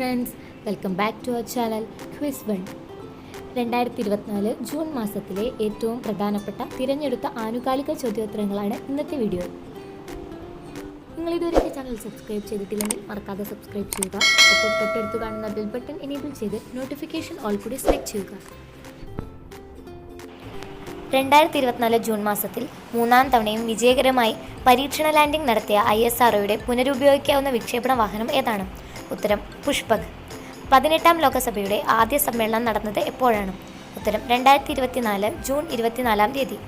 Friends welcome back to our channel quiz one. രണ്ടായിരത്തി ഇരുപത്തിനാല് June മാസത്തിലെ ഏറ്റവും പ്രധാനപ്പെട്ട തിരഞ്ഞെടുത്ത ആനുകാലിക ചോദ്യോത്തരങ്ങളാണ് ഇന്നത്തെ വീഡിയോ. നിങ്ങൾ ഇതുവരെ ചാനൽ സബ്സ്ക്രൈബ് ചെയ്തിട്ടില്ലെങ്കിൽ മറക്കാതെ സബ്സ്ക്രൈബ് ചെയ്യുക. ഒപ്പം തൊട്ടടുത്ത് കാണുന്ന ബെൽ ബട്ടൺ എനേബിൾ ചെയ്ത് നോട്ടിഫിക്കേഷൻ ഓൾ കൂടി സെലക്ട് ചെയ്യുക. രണ്ടായിരത്തി ഇരുപത്തിനാല് ജൂൺ മാസത്തിൽ മൂന്നാം തവണയും വിജയകരമായി പരീക്ഷണ ലാൻഡിംഗ് നടത്തിയ ഐ എസ് ആർഒയുടെ പുനരുപയോഗിക്കാവുന്ന വിക്ഷേപണ വാഹനം ഏതാണ്? ഉത്തരം പുഷ്പക് പതിനെട്ടാം ലോകസഭയുടെ ആദ്യ സമ്മേളനം നടന്നത് എപ്പോഴാണ്? ഉത്തരം രണ്ടായിരത്തി ഇരുപത്തിനാല് ജൂൺ ഇരുപത്തിനാലാം തീയതി.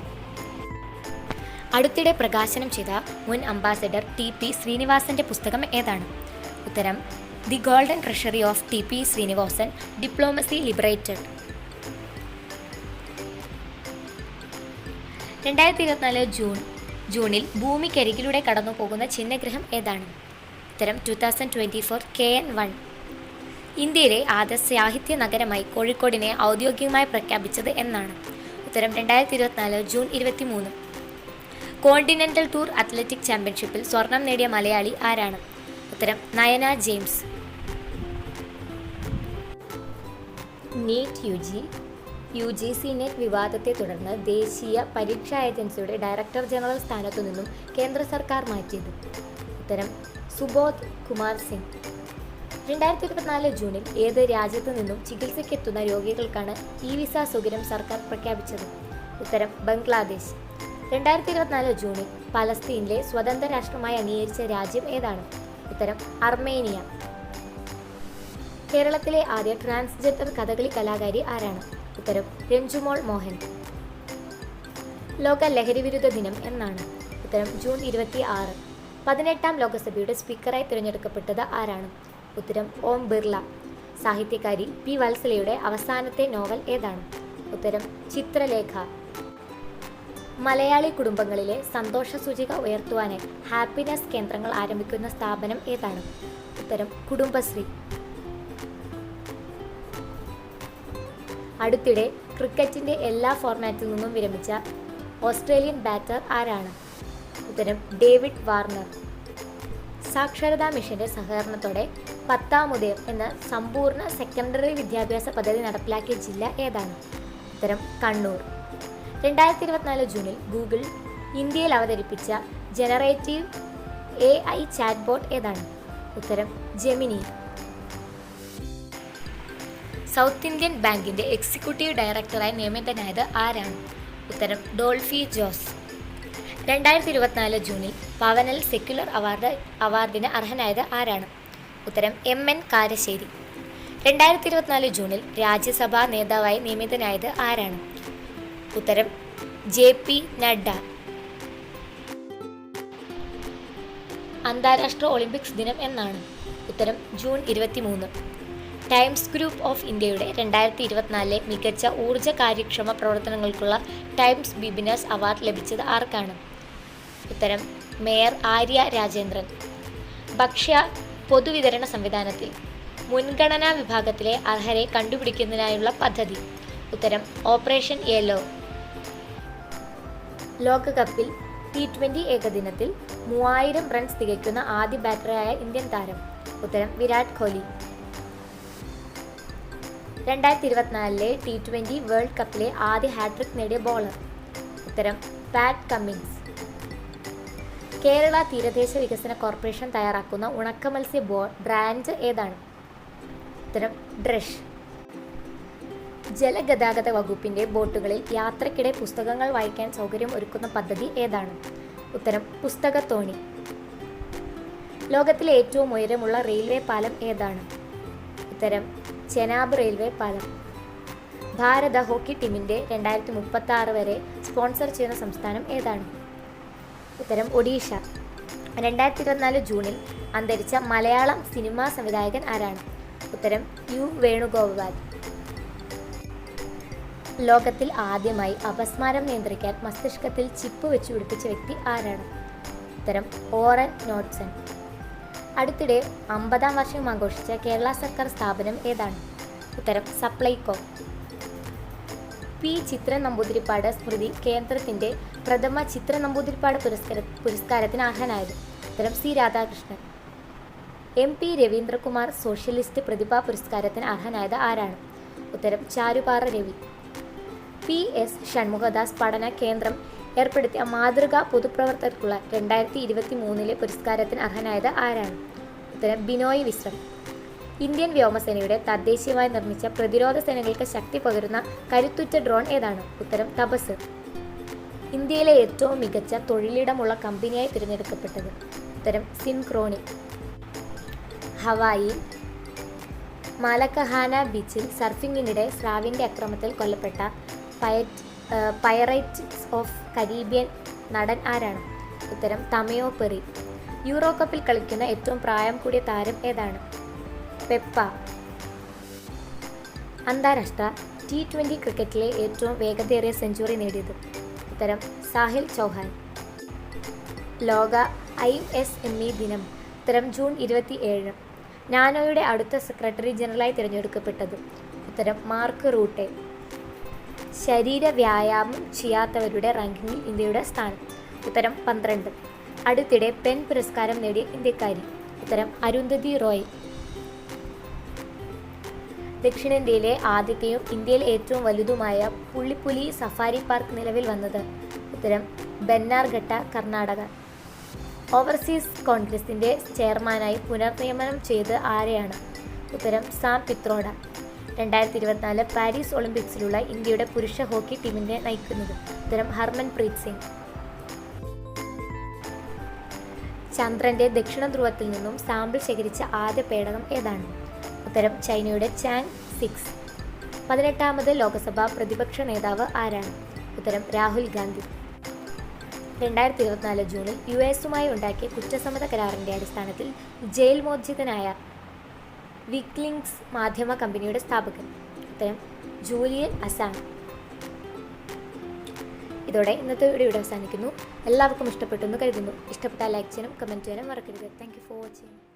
അടുത്തിടെ പ്രകാശനം ചെയ്ത മുൻ അംബാസഡർ ടി പി ശ്രീനിവാസന്റെ പുസ്തകം ഏതാണ്? ഉത്തരം the golden treasury of T P Sreenivasan diplomacy liberated. രണ്ടായിരത്തി ഇരുപത്തിനാല് ജൂൺ ജൂണിൽ ഭൂമിക്കരികിലൂടെ കടന്നു പോകുന്ന ചിഹ്നഗ്രഹം ഏതാണ്? ഉത്തരം two thousand twenty four K N one ഇന്ത്യയിലെ ആദ്യ സാഹിത്യ നഗരമായി കോഴിക്കോടിനെ ഔദ്യോഗികമായി പ്രഖ്യാപിച്ചത് എന്നാണ്. ഉത്തരം രണ്ടായിരത്തി ഇരുപത്തിനാല് ജൂൺ ഇരുപത്തി മൂന്ന് കോണ്ടിനെന്റൽ ടൂർ അത്ലറ്റിക് ചാമ്പ്യൻഷിപ്പിൽ സ്വർണം നേടിയ മലയാളി ആരാണ്? ഉത്തരം Nayana James. NEET U G U G C NET വിവാദത്തെ തുടർന്ന് ദേശീയ പരീക്ഷാ ഏജൻസിയുടെ ഡയറക്ടർ ജനറൽ സ്ഥാനത്തു നിന്നും കേന്ദ്ര സർക്കാർ മാറ്റിയത്. ഉത്തരം സുബോധ് കുമാർ സിംഗ്. രണ്ടായിരത്തി ഇരുപത്തിനാല് ജൂണിൽ ഏത് രാജ്യത്തു നിന്നും ചികിത്സയ്ക്കെത്തുന്ന രോഗികൾക്കാണ് ഇ വിസ സൗകര്യം സർക്കാർ പ്രഖ്യാപിച്ചത്? ഉത്തരം ബംഗ്ലാദേശ്. രണ്ടായിരത്തി ഇരുപത്തിനാല് ജൂണിൽ പലസ്തീനിലെ സ്വതന്ത്ര രാഷ്ട്രമായി അംഗീകരിച്ച രാജ്യം ഏതാണ്? ഉത്തരം അർമേനിയ. കേരളത്തിലെ ആദ്യ ട്രാൻസ്ജെൻഡർ കഥകളി കലാകാരി ആരാണ്? ഉത്തരം രഞ്ജുമോൾ മോഹൻ. ലോക ലഹരിവിരുദ്ധ ദിനം എന്നാണ്. ഉത്തരം ജൂൺ ഇരുപത്തി ആറ് പതിനെട്ടാം ലോകസഭയുടെ സ്പീക്കറായി തിരഞ്ഞെടുക്കപ്പെട്ടത് ആരാണ്? ഉത്തരം ഓം ബിർള. സാഹിത്യകാരി പി വത്സലയുടെ അവസാനത്തെ നോവൽ ഏതാണ്? ഉത്തരം ചിത്രലേഖ. മലയാളി കുടുംബങ്ങളിലെ സന്തോഷ സൂചിക ഉയർത്തുവാനായി ഹാപ്പിനെസ് കേന്ദ്രങ്ങൾ ആരംഭിക്കുന്ന സ്ഥാപനം ഏതാണ്? ഉത്തരം കുടുംബശ്രീ. അടുത്തിടെ ക്രിക്കറ്റിന്റെ എല്ലാ ഫോർമാറ്റിൽ നിന്നും വിരമിച്ച ഓസ്ട്രേലിയൻ ബാറ്റർ ആരാണ്? ഉത്തരം ഡേവിഡ് വാർണർ. സാക്ഷരതാ മിഷന്റെ സഹകരണത്തോടെ പത്താമുദയം എന്ന സമ്പൂർണ സെക്കൻഡറി വിദ്യാഭ്യാസ പദ്ധതി നടപ്പിലാക്കിയ ജില്ല ഏതാണ്? ഉത്തരം കണ്ണൂർ. രണ്ടായിരത്തി ഇരുപത്തിനാല് ജൂണിൽ ഗൂഗിൾ ഇന്ത്യയിൽ അവതരിപ്പിച്ച generative A I chat bot ഏതാണ്? ഉത്തരം ജെമിനി. സൗത്ത് ഇന്ത്യൻ ബാങ്കിന്റെ എക്സിക്യൂട്ടീവ് ഡയറക്ടറായി നിയമിതനായത് ആരാണ്? ഉത്തരം ഡോൾഫി ജോസ്. രണ്ടായിരത്തി ഇരുപത്തിനാല് ജൂണിൽ പവനൽ സെക്യുലർ അവാർഡ് അവാർഡിന് അർഹനായത് ആരാണ്? ഉത്തരം എം എൻ കാരശ്ശേരി. രണ്ടായിരത്തി ഇരുപത്തിനാല് ജൂണിൽ രാജ്യസഭാ നേതാവായി നിയമിതനായത് ആരാണ്? ഉത്തരം ജെ പി നഡ്ഡ. അന്താരാഷ്ട്ര ഒളിമ്പിക്സ് ദിനം എന്നാണ്. ഉത്തരം ജൂൺ ഇരുപത്തിമൂന്ന്. ടൈംസ് ഗ്രൂപ്പ് ഓഫ് ഇന്ത്യയുടെ രണ്ടായിരത്തി ഇരുപത്തിനാലിലെ മികച്ച ഊർജ കാര്യക്ഷമ പ്രവർത്തനങ്ങൾക്കുള്ള ടൈംസ് ബിബിനസ് അവാർഡ് ലഭിച്ചത് ആർക്കാണ്? ഉത്തരം മേയർ ആര്യ രാജേന്ദ്രൻ. ഭക്ഷ്യ പൊതുവിതരണ സംവിധാനത്തിൽ മുൻഗണനാ വിഭാഗത്തിലെ അർഹരെ കണ്ടുപിടിക്കുന്നതിനായുള്ള പദ്ധതി. ഉത്തരം ഓപ്പറേഷൻ യെല്ലോ. ലോകകപ്പിൽ ടി ട്വന്റി ഏകദിനത്തിൽ മൂവായിരം റൺസ് തികയ്ക്കുന്ന ആദ്യ ബാറ്ററായ ഇന്ത്യൻ താരം. ഉത്തരം വിരാട് കോഹ്ലി രണ്ടായിരത്തി ഇരുപത്തിനാലിലെ ടി വേൾഡ് കപ്പിലെ ആദ്യ ഹാട്രിക് നേടിയ ബോളർ. ഉത്തരം പാറ്റ് കമ്മിൻസ്. കേരള തീരദേശ വികസന കോർപ്പറേഷൻ തയ്യാറാക്കുന്ന ഉണക്ക മത്സ്യ ബോ ബ്രാൻഡ് ഏതാണ്? ഉത്തരം ഡ്രഷ് ജലഗതാഗത വകുപ്പിന്റെ ബോട്ടുകളിൽ യാത്രക്കിടെ പുസ്തകങ്ങൾ വായിക്കാൻ സൗകര്യം ഒരുക്കുന്ന പദ്ധതി ഏതാണ്? ഉത്തരം പുസ്തകത്തോണി ലോകത്തിലെ ഏറ്റവും ഉയരമുള്ള റെയിൽവേ പാലം ഏതാണ്? ഉത്തരം ചെനാബ് റെയിൽവേ പാലം. ഭാരത ഹോക്കി ടീമിന്റെ രണ്ടായിരത്തി മുപ്പത്തി ആറ് വരെ സ്പോൺസർ ചെയ്യുന്ന സംസ്ഥാനം ഏതാണ്? ഉത്തരം ഒഡീഷ. രണ്ടായിരത്തി ഇരുപത്തിനാല് ജൂണിൽ അന്തരിച്ച മലയാളം സിനിമാ സംവിധായകൻ ആരാണ്? ഉത്തരം യു വേണുഗോപാൽ. ലോകത്തിൽ ആദ്യമായി അപസ്മാരം നിയന്ത്രിക്കാൻ മസ്തിഷ്കത്തിൽ ചിപ്പ് വെച്ച് പിടിപ്പിച്ച വ്യക്തി ആരാണ്? ഉത്തരം ഓറൻ നോട്ട്സൺ. അടുത്തിടെ അമ്പതാം വർഷം ആഘോഷിച്ച കേരള സർക്കാർ സ്ഥാപനം ഏതാണ്? ഉത്തരം സപ്ലൈകോ. പി ചിത്ര നമ്പൂതിരിപ്പാട് സ്മൃതി കേന്ദ്രത്തിന്റെ പ്രഥമ ചിത്ര നമ്പൂതിരിപ്പാട് പുരസ്കാര പുരസ്കാരത്തിന് അർഹനായത് ഉത്തരം C Radhakrishnan. M P Raveendrakumar socialist പ്രതിഭാ പുരസ്കാരത്തിന് അർഹനായത് ആരാണ്? ഉത്തരം ചാരുപാറ രവി. പി എസ് ഷൺമുഖദാസ് പഠന കേന്ദ്രം ഏർപ്പെടുത്തിയ മാതൃകാ പൊതുപ്രവർത്തകർക്കുള്ള രണ്ടായിരത്തി ഇരുപത്തി മൂന്നിലെ പുരസ്കാരത്തിന് അർഹനായത് ആരാണ്? ഉത്തരം ബിനോയ് വിശ്രം. ഇന്ത്യൻ വ്യോമസേനയുടെ തദ്ദേശീയമായി നിർമ്മിച്ച പ്രതിരോധ സേനകൾക്ക് ശക്തി പകരുന്ന കരുത്തുറ്റ ഡ്രോൺ ഏതാണ്? ഉത്തരം തപസ്. ഇന്ത്യയിലെ ഏറ്റവും മികച്ച തൊഴിലിടമുള്ള കമ്പനിയായി തിരഞ്ഞെടുക്കപ്പെട്ടത് ഉത്തരം സിൻക്രോണി. ഹവായി മാലക്കഹാന ബീച്ചിൽ സർഫിങ്ങിനിടെ സ്രാവിന്റെ അക്രമത്തിൽ കൊല്ലപ്പെട്ട പയറ്റ് പയറൈറ്റ്സ് ഓഫ് കരീബിയൻ നടൻ ആരാണ്? ഉത്തരം തമയോ പെറി. യൂറോ കപ്പിൽ കളിക്കുന്ന ഏറ്റവും പ്രായം കൂടിയ താരം ഏതാണ്? പെപ്പ. അന്താരാഷ്ട്ര ടി ട്വന്റി ക്രിക്കറ്റിലെ ഏറ്റവും വേഗതയേറിയ സെഞ്ചുറി നേടിയത് ഉത്തരം സാഹിൽ ചൗഹാൻ. ലോക ഐ എസ് എം ഇ ദിനം ഉത്തരം ജൂൺ ഇരുപത്തി ഏഴ് നാനോയുടെ അടുത്ത സെക്രട്ടറി ജനറലായി തിരഞ്ഞെടുക്കപ്പെട്ടത് ഉത്തരം മാർക്ക് റൂട്ടെ. ശരീര വ്യായാമം ചെയ്യാത്തവരുടെ റാങ്കിങ്ങിൽ ഇന്ത്യയുടെ സ്ഥാനം ഉത്തരം പന്ത്രണ്ട്. അടുത്തിടെ പെൻ പുരസ്കാരം നേടിയ ഇന്ത്യക്കാരി ഉത്തരം അരുന്ധതി റോയ്. ദക്ഷിണേന്ത്യയിലെ ആദ്യത്തെയും ഇന്ത്യയിൽ ഏറ്റവും വലുതുമായ പുള്ളിപ്പുലി സഫാരി പാർക്ക് നിലവിൽ വന്നത്. ഉത്തരം ബെന്നാർഘട്ട കർണാടക. ഓവർസീസ് കോൺഗ്രസിന്റെ ചെയർമാനായി പുനർനിയമനം ചെയ്ത് ആരെയാണ്? ഉത്തരം സാം പിത്രോഡ. രണ്ടായിരത്തി ഇരുപത്തിനാല് പാരീസ് ഒളിമ്പിക്സിലുള്ള ഇന്ത്യയുടെ പുരുഷ ഹോക്കി ടീമിനെ നയിക്കുന്നത്. ഉത്തരം ഹർമൻ പ്രീത് സിംഗ്. ചന്ദ്രന്റെ ദക്ഷിണ ധ്രുവത്തിൽ നിന്നും സാമ്പിൾ ശേഖരിച്ച ആദ്യ പേടകം ഏതാണ്? ഉത്തരം ചൈനയുടെ ചാങ് സിക്സ്. പതിനെട്ടാമത് ലോക്സഭാ പ്രതിപക്ഷ നേതാവ് ആരാണ്? ഉത്തരം രാഹുൽ ഗാന്ധി. രണ്ടായിരത്തി ഇരുപത്തിനാല് ജൂണിൽ യു എസുമായി ഉണ്ടാക്കിയ കുറ്റസമ്മത കരാറിന്റെ അടിസ്ഥാനത്തിൽ ജയിൽ മോചിതനായ വിക്ലിങ്സ് മാധ്യമ കമ്പനിയുടെ സ്ഥാപകൻ. ഉത്തരം ജൂലിയൻ അസാങ്. ഇതോടെ ഇന്നത്തെ വീഡിയോ ഇവിടെ അവസാനിക്കുന്നു. എല്ലാവർക്കും ഇഷ്ടപ്പെട്ടു എന്ന് കരുതുന്നു. ഇഷ്ടപ്പെട്ടാൽ ലൈക്ക് ചെയ്യാനും കമന്റ് ചെയ്യാനും മറക്കരുത്. Thank you for watching